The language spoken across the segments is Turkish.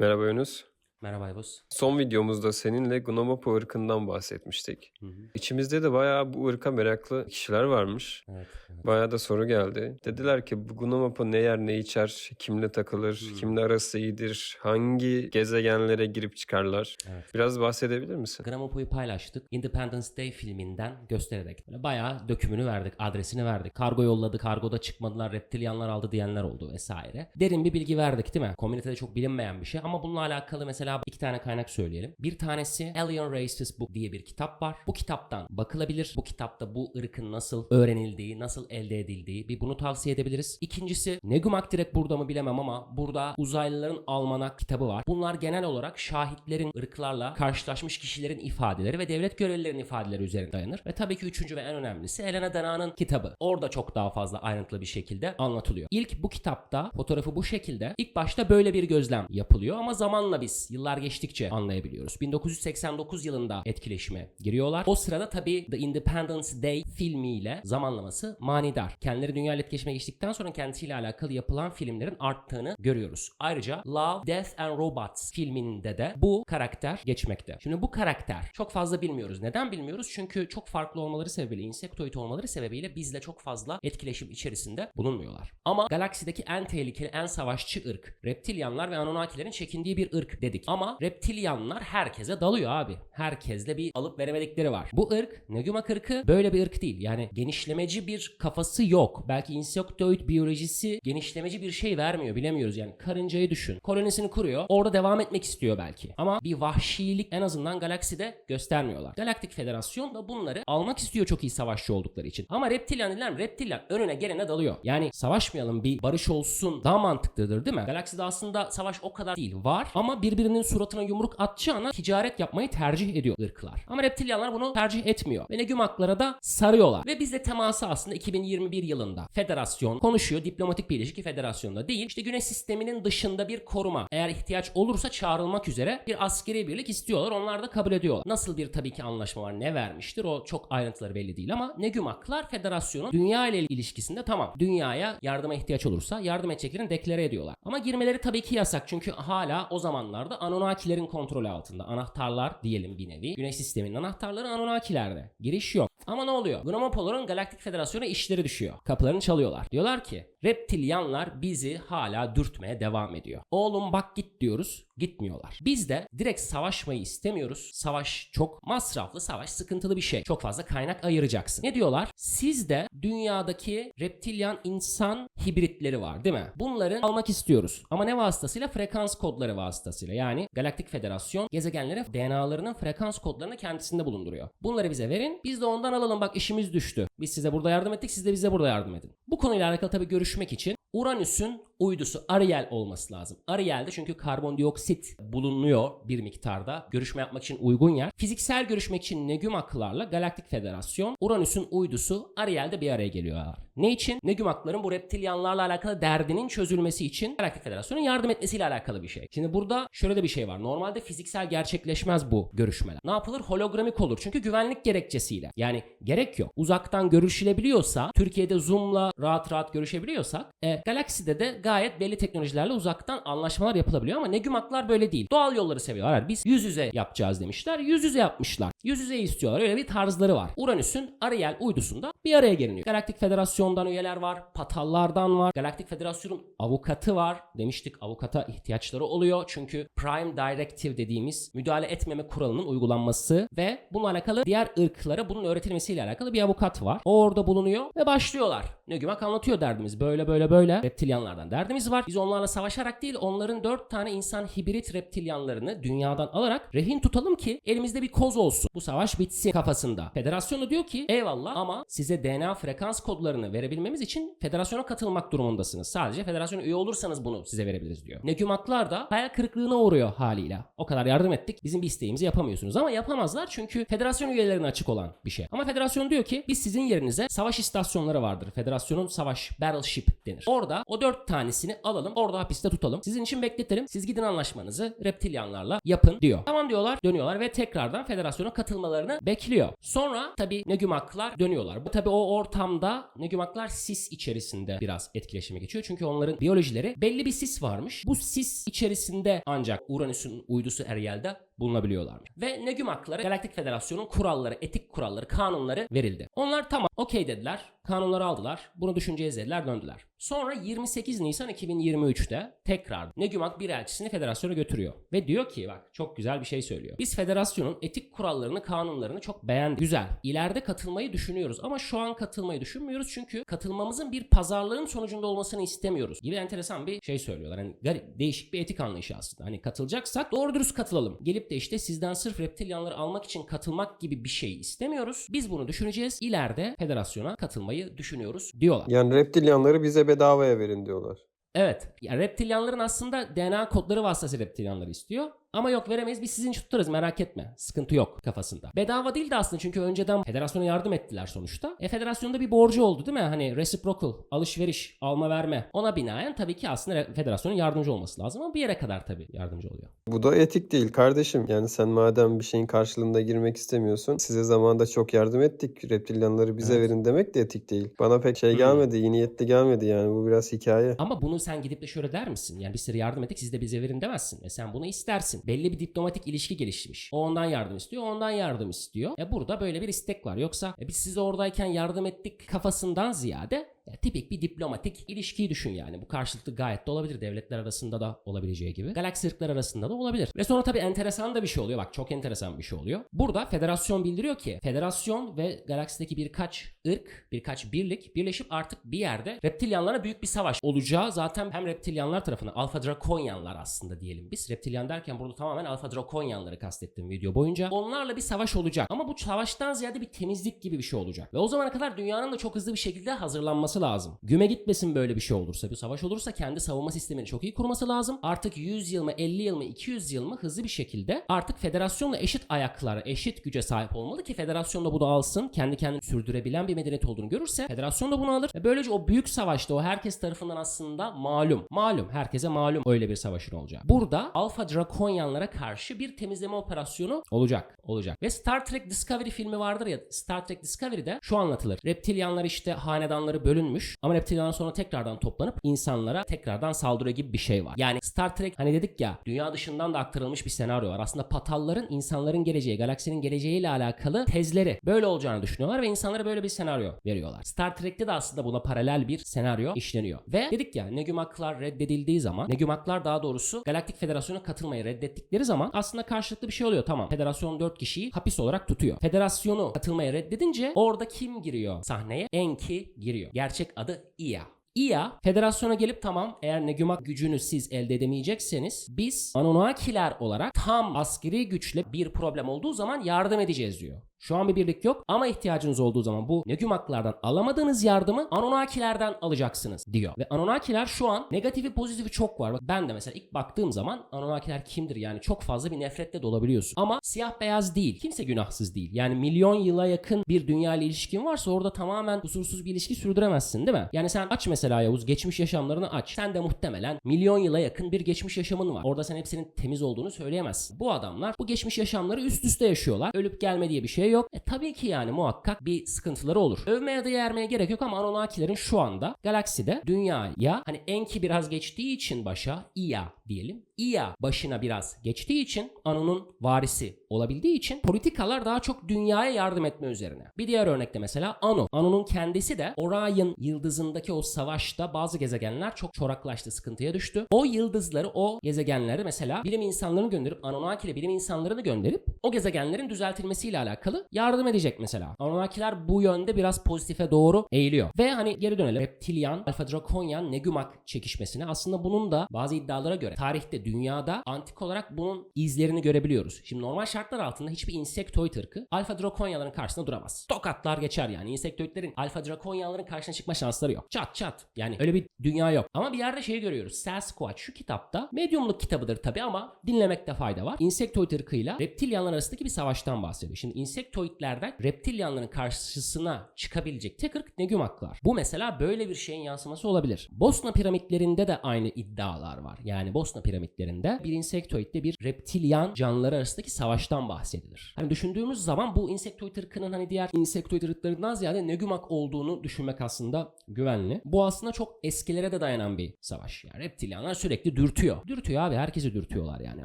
Merhaba Yunus. Merhaba Aybuz. Son videomuzda seninle Gnomopo ırkından bahsetmiştik. Hı hı. İçimizde de bayağı bu ırka meraklı kişiler varmış. Evet. evet. Bayağı da soru geldi. Dediler ki bu Gnomopo ne yer ne içer, kimle takılır, Hmm. kimle arası iyidir, hangi gezegenlere girip çıkarlar. Evet. Biraz bahsedebilir misin? Gramopo'yu paylaştık. Independence Day filminden göstererek. Böyle bayağı dökümünü verdik, adresini verdik. Kargo yolladı, kargoda çıkmadılar, reptilyanlar aldı diyenler oldu vesaire. Derin bir bilgi verdik değil mi? Komünitede çok bilinmeyen bir şey ama bununla alakalı mesela iki tane kaynak söyleyelim. Bir tanesi Alien Races Book diye bir kitap var. Bu kitaptan bakılabilir. Bu kitapta bu ırkın nasıl öğrenildiği, nasıl elde edildiği bir bunu tavsiye edebiliriz. İkincisi Negumak direkt burada mı bilemem ama burada uzaylıların almanak kitabı var. Bunlar genel olarak şahitlerin ırklarla karşılaşmış kişilerin ifadeleri ve devlet görevlilerinin ifadeleri üzerine dayanır. Ve tabii ki üçüncü ve en önemlisi Elena Dana'nın kitabı. Orada çok daha fazla ayrıntılı bir şekilde anlatılıyor. İlk bu kitapta fotoğrafı bu şekilde. İlk başta böyle bir gözlem yapılıyor ama zamanla biz yıllar geçtikçe anlayabiliyoruz. 1989 yılında etkileşime giriyorlar. O sırada tabii The Independence Day filmiyle zamanlaması manidar. Kendileri dünya ile etkileşime geçtikten sonra kendisiyle alakalı yapılan filmlerin arttığını görüyoruz. Ayrıca Love, Death and Robots filminde de bu karakter geçmekte. Şimdi bu karakter çok fazla bilmiyoruz. Neden bilmiyoruz? Çünkü çok farklı olmaları sebebiyle, insektoid olmaları sebebiyle bizle çok fazla etkileşim içerisinde bulunmuyorlar. Ama galaksideki en tehlikeli, en savaşçı ırk reptilyanlar ve Anunnakilerin çekindiği bir ırk dedik. Ama reptilyanlar herkese dalıyor abi. Herkesle bir alıp veremedikleri var. Bu ırk, Negumak ırkı böyle bir ırk değil. Yani genişlemeci bir kafası yok. Belki insektoid biyolojisi genişlemeci bir şey vermiyor bilemiyoruz. Yani karıncayı düşün. Kolonisini kuruyor. Orada devam etmek istiyor belki. Ama bir vahşilik en azından galakside göstermiyorlar. Galaktik Federasyon da bunları almak istiyor çok iyi savaşçı oldukları için. Ama reptilyan mi? Reptilyan önüne gelene dalıyor. Yani savaşmayalım bir barış olsun daha mantıklıdır değil mi? Galakside aslında savaş o kadar değil. Var ama birbirinin suratına yumruk atacağına ticaret yapmayı tercih ediyor ırklar. Ama reptilyanlar bunu tercih etmiyor. Ve Negumaklara da sarıyorlar. Ve bizle teması aslında 2021 yılında federasyon konuşuyor. Diplomatik bir ilişki federasyonda değil. İşte güneş sisteminin dışında bir koruma. Eğer ihtiyaç olursa çağrılmak üzere bir askeri birlik istiyorlar. Onlar da kabul ediyorlar. Nasıl bir tabii ki anlaşma var ne vermiştir o çok ayrıntıları belli değil ama Negumaklar federasyonun dünya ile ilişkisinde tamam. Dünyaya yardıma ihtiyaç olursa yardım edeceklerini deklare ediyorlar. Ama girmeleri tabii ki yasak çünkü hala o zamanlarda Anunnakilerin kontrolü altında. Anahtarlar diyelim bir nevi. Güneş sisteminin anahtarları Anunnakilerde. Giriş yok. Ama ne oluyor? Gnomopolor'un Galaktik Federasyonu işleri düşüyor. Kapılarını çalıyorlar. Diyorlar ki reptilyanlar bizi hala dürtmeye devam ediyor. Oğlum bak git diyoruz. Gitmiyorlar. Biz de direkt savaşmayı istemiyoruz. Savaş çok masraflı, savaş sıkıntılı bir şey. Çok fazla kaynak ayıracaksın. Ne diyorlar? Siz de dünyadaki reptilyan insan hibritleri var değil mi? Bunları almak istiyoruz. Ama ne vasıtasıyla? Frekans kodları vasıtasıyla. Yani Galaktik Federasyon gezegenlere DNA'larının frekans kodlarını kendisinde bulunduruyor. Bunları bize verin. Biz de ondan alalım. Bak işimiz düştü. Biz size burada yardım ettik. Siz de bize burada yardım edin. Bu konuyla alakalı tabii görüşmek için Uranüs'ün uydusu Ariel olması lazım. Ariel'de çünkü karbondioksit bulunuyor bir miktarda. Görüşme yapmak için uygun yer. Fiziksel görüşmek için Negumaklarla Galaktik Federasyon Uranüs'ün uydusu Ariel'de bir araya geliyorlar. Ne için? Negumakların bu reptilyanlarla alakalı derdinin çözülmesi için Galaktik Federasyon'un yardım etmesiyle alakalı bir şey. Şimdi burada şöyle de bir şey var. Normalde fiziksel gerçekleşmez bu görüşmeler. Ne yapılır? Hologramik olur. Çünkü güvenlik gerekçesiyle. Yani gerek yok. Uzaktan görüşülebiliyorsa, Türkiye'de Zoom'la rahat rahat görüşebiliyorsak, e, Galaxy'de de gayet belli teknolojilerle uzaktan anlaşmalar yapılabiliyor ama Negumaklar böyle değil. Doğal yolları seviyorlar. Biz yüz yüze yapacağız demişler. Yüz yüze yapmışlar. Yüz yüze istiyorlar. Öyle bir tarzları var. Uranüs'ün Ariel uydusunda bir araya geliniyor. Galaktik Federasyon'dan üyeler var. Patallardan var. Galaktik Federasyon'un avukatı var. Demiştik avukata ihtiyaçları oluyor. Çünkü Prime Directive dediğimiz müdahale etmeme kuralının uygulanması ve bununla alakalı diğer ırklara bunun öğretilmesiyle alakalı bir avukat var. O orada bulunuyor ve başlıyorlar. Nögümak anlatıyor derdimiz. Böyle böyle böyle reptilyanlardan derdimiz var. Biz onlarla savaşarak değil onların dört tane insan hibrit reptilyanlarını dünyadan alarak rehin tutalım ki elimizde bir koz olsun. Bu savaş bitsin kafasında. Federasyon da diyor ki eyvallah ama size DNA frekans kodlarını verebilmemiz için federasyona katılmak durumundasınız. Sadece federasyona üye olursanız bunu size verebiliriz diyor. Negümaklar da hayal kırıklığına uğruyor haliyle. O kadar yardım ettik. Bizim bir isteğimizi yapamıyorsunuz ama yapamazlar çünkü federasyon üyelerine açık olan bir şey. Ama federasyon diyor ki biz sizin yerinize savaş istasyonları vardır. Federasyonun savaş battleship denir. Orada o dört tanesini alalım. Orada hapiste tutalım. Sizin için bekletelim. Siz gidin anlaşmanızı reptilyanlarla yapın diyor. Tamam diyorlar. Dönüyorlar ve tekrardan federasyona katılmalarını bekliyor. Sonra tabii Negümaklar dönüyorlar. Bu tabii o ortamda Negümaklar sis içerisinde biraz etkileşime geçiyor. Çünkü onların biyolojileri belli bir sis varmış. Bu sis içerisinde ancak Uranüs'ün uydusu Ariel'de bulunabiliyorlarmış. Ve Negümaklara Galaktik Federasyon'un kuralları, etik kuralları, kanunları verildi. Onlar tamam okey dediler. Kanunları aldılar. Bunu düşüneceğiz dediler döndüler. Sonra 28 Nisan 2023'te tekrar Negümak bir elçisini federasyona götürüyor. Ve diyor ki bak çok güzel bir şey söylüyor. Biz federasyonun etik kurallarını, kanunlarını çok beğendik. Güzel. İleride katılmayı düşünüyoruz ama şu an katılmayı düşünmüyoruz çünkü katılmamızın bir pazarlığın sonucunda olmasını istemiyoruz. Gibi enteresan bir şey söylüyorlar. Hani garip, değişik bir etik anlayışı aslında. Hani katılacaksak doğru dürüst katılalım. Gelip de işte sizden sırf reptilyanları almak için katılmak gibi bir şey istemiyoruz. Biz bunu düşüneceğiz. İleride federasyona katılmayı düşünüyoruz diyorlar. Yani reptilyanları bize bedavaya verin diyorlar. Evet. Ya reptilyanların aslında DNA kodları vasıtasıyla reptilyanları istiyor. Ama yok veremeyiz biz sizin için tutarız merak etme. Sıkıntı yok kafasında. Bedava değil de aslında çünkü önceden federasyona yardım ettiler sonuçta. E federasyonda bir borcu oldu değil mi? Hani reciprocal, alışveriş, alma verme. Ona binaen tabii ki aslında federasyonun yardımcı olması lazım ama bir yere kadar tabii yardımcı oluyor. Bu da etik değil kardeşim. Yani sen madem bir şeyin karşılığında girmek istemiyorsun. Size zamanında çok yardım ettik. Reptilyanları bize Evet. verin demek de etik değil. Bana pek şey Hmm. gelmedi. iyi niyetli gelmedi yani. Bu biraz hikaye. Ama bunu sen gidip de şöyle der misin? Yani biz size yardım ettik siz de bize verin demezsin. Ve sen bunu istersin. Belli bir diplomatik ilişki gelişmiş. O ondan yardım istiyor, ondan yardım istiyor. E burada böyle bir istek var. Yoksa e biz size oradayken yardım ettik kafasından ziyade e, tipik bir diplomatik ilişkiyi düşün yani. Bu karşılıklı gayet de olabilir. Devletler arasında da olabileceği gibi. Galaksi ırklar arasında da olabilir. Ve sonra tabii enteresan da bir şey oluyor. Bak çok enteresan bir şey oluyor. Burada federasyon bildiriyor ki federasyon ve galaksideki birkaç ırk, birkaç birlik birleşip artık bir yerde reptilyanlara büyük bir savaş olacağı zaten hem reptilyanlar tarafından alfa drakonyanlar aslında diyelim biz. Reptilyan derken burada tamamen alfa drakonyanları kastettim video boyunca. Onlarla bir savaş olacak. Ama bu savaştan ziyade bir temizlik gibi bir şey olacak. Ve o zamana kadar dünyanın da çok hızlı bir şekilde hazırlanması lazım. Güme gitmesin böyle bir şey olursa. Bir savaş olursa kendi savunma sistemini çok iyi kurması lazım. Artık 100 yıl mı 50 yıl mı 200 yıl mı hızlı bir şekilde artık federasyonla eşit ayaklara, eşit güce sahip olmalı ki federasyon da bunu alsın. Kendi kendini sürdürebilen bir medeniyet olduğunu görürse federasyon da bunu alır. Ve böylece o büyük savaşta o herkes tarafından aslında malum. Malum. Herkese malum öyle bir savaşın olacak. Burada Alpha Drakonyanlara karşı bir temizleme operasyonu olacak. Olacak. Ve Star Trek Discovery filmi vardır ya Star Trek Discovery'de şu anlatılır. Reptilyanlar işte hanedanları bölünmüş ama reptilyanlar sonra tekrardan toplanıp insanlara tekrardan saldırıyor gibi bir şey var. Yani Star Trek hani dedik ya dünya dışından da aktarılmış bir senaryo var. Aslında patalların insanların geleceği, galaksinin geleceğiyle alakalı tezleri böyle olacağını düşünüyorlar ve insanlara böyle bir senaryo veriyorlar. Star Trek'te de aslında buna paralel bir senaryo işleniyor. Ve dedik ya Negümaklar reddedildiği zaman, Negümaklar daha doğrusu Galaktik Federasyon'a katılmayı reddettikleri zaman aslında karşılıklı bir şey oluyor. Tamam Federasyon 4 kişiyi hapis olarak tutuyor. Federasyonu katılmaya reddedince orada kim giriyor sahneye? Enki giriyor. Gerçek adı Ia. IA federasyona gelip tamam eğer Negümak gücünü siz elde edemeyecekseniz biz Anunnakiler olarak tam askeri güçle bir problem olduğu zaman yardım edeceğiz diyor. Şu an bir birlik yok ama ihtiyacınız olduğu zaman bu Negümaklardan alamadığınız yardımı Anunnakilerden alacaksınız diyor. Ve Anunnakiler şu an negatifi pozitifi çok var. Bak ben de mesela ilk baktığım zaman Anunnakiler kimdir yani çok fazla bir nefretle dolabiliyorsun. Ama siyah beyaz değil. Kimse günahsız değil. Yani milyon yıla yakın bir dünya ile ilişkin varsa orada tamamen kusursuz bir ilişki sürdüremezsin değil mi? Yani sen aç mesela Yavuz geçmiş yaşamlarını aç. Sen de muhtemelen milyon yıla yakın bir geçmiş yaşamın var. Orada sen hepsinin temiz olduğunu söyleyemezsin. Bu adamlar bu geçmiş yaşamları üst üste yaşıyorlar. Ölüp gelme diye bir şey yok. E tabii ki yani muhakkak bir sıkıntıları olur. Övmeye de yermeye gerek yok ama Anunnakilerin şu anda galakside dünyaya hani Enki biraz geçtiği için başa Ia diyelim. Ia başına biraz geçtiği için Anu'nun varisi olabildiği için politikalar daha çok dünyaya yardım etme üzerine. Bir diğer örnekte mesela Anu. Anu'nun kendisi de Orion yıldızındaki o savaşta bazı gezegenler çok çoraklaştı, sıkıntıya düştü. O yıldızları, o gezegenleri mesela bilim insanlarını gönderip Anunnaki ile bilim insanlarını gönderip o gezegenlerin düzeltilmesiyle alakalı yardım edecek mesela. Anunnakiler bu yönde biraz pozitife doğru eğiliyor. Ve hani geri dönelim. Reptilyan, Alpha Drakonyan, Negümak çekişmesine aslında bunun da bazı iddialara göre tarihte dünyada antik olarak bunun izlerini görebiliyoruz. Şimdi normal şartlar altında hiçbir insektoid ırkı Alpha Drakonyaların karşısında duramaz. Tokatlar geçer yani. İnsektoidlerin Alpha Drakonyaların karşısına çıkma şansları yok. Çat çat. Yani öyle bir dünya yok. Ama bir yerde şeyi görüyoruz. Sasquatch şu kitapta medyumluk kitabıdır tabi ama dinlemekte fayda var. İnsektoid ırkıyla reptilyanlar arasındaki bir savaştan bahsediyor. Şimdi insektoidlerden reptilyanların karşısına çıkabilecek tek ırk Negümaklar. Bu mesela böyle bir şeyin yansıması olabilir. Bosna piramitlerinde de aynı iddialar var. Yani Bosna piramitleri dediklerinde bir insektoidde bir reptilyan canlıları arasındaki savaştan bahsedilir. Hani düşündüğümüz zaman bu insektoid ırkının hani diğer insektoid ırklarından ziyade Negumak olduğunu düşünmek aslında güvenli. Bu aslında çok eskilere de dayanan bir savaş. Yani reptilyanlar sürekli dürtüyor. Dürtüyor abi herkesi dürtüyorlar yani.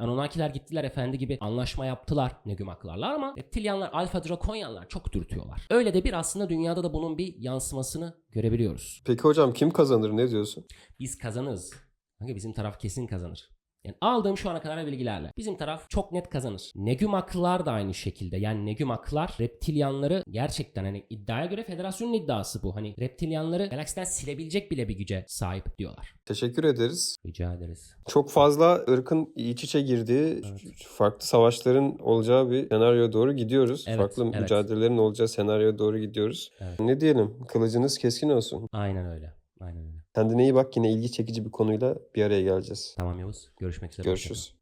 Anunnakiler gittiler efendi gibi anlaşma yaptılar Negumaklarla ama reptilyanlar, alfa drakonyanlar çok dürtüyorlar. Öyle de bir aslında dünyada da bunun bir yansımasını görebiliyoruz. Peki hocam kim kazanır ne diyorsun? Biz kazanırız. Kanka bizim taraf kesin kazanır. Yani aldığım şu ana kadar bilgilerle. Bizim taraf çok net kazanır. Negümaklar da aynı şekilde. Yani Negümaklar reptilyanları gerçekten hani iddiaya göre federasyonun iddiası bu. Hani reptilyanları galaksiden silebilecek bile bir güce sahip diyorlar. Teşekkür ederiz. Rica ederiz. Çok fazla ırkın iç içe girdiği, farklı savaşların olacağı bir senaryoya doğru gidiyoruz. Evet, farklı evet. mücadelelerin olacağı senaryoya doğru gidiyoruz. Evet. Ne diyelim? Kılıcınız keskin olsun. Aynen öyle. Aynen öyle. Kendine iyi bak. Yine ilgi çekici bir konuyla bir araya geleceğiz. Tamam Yavuz. Görüşmek üzere. Görüşürüz.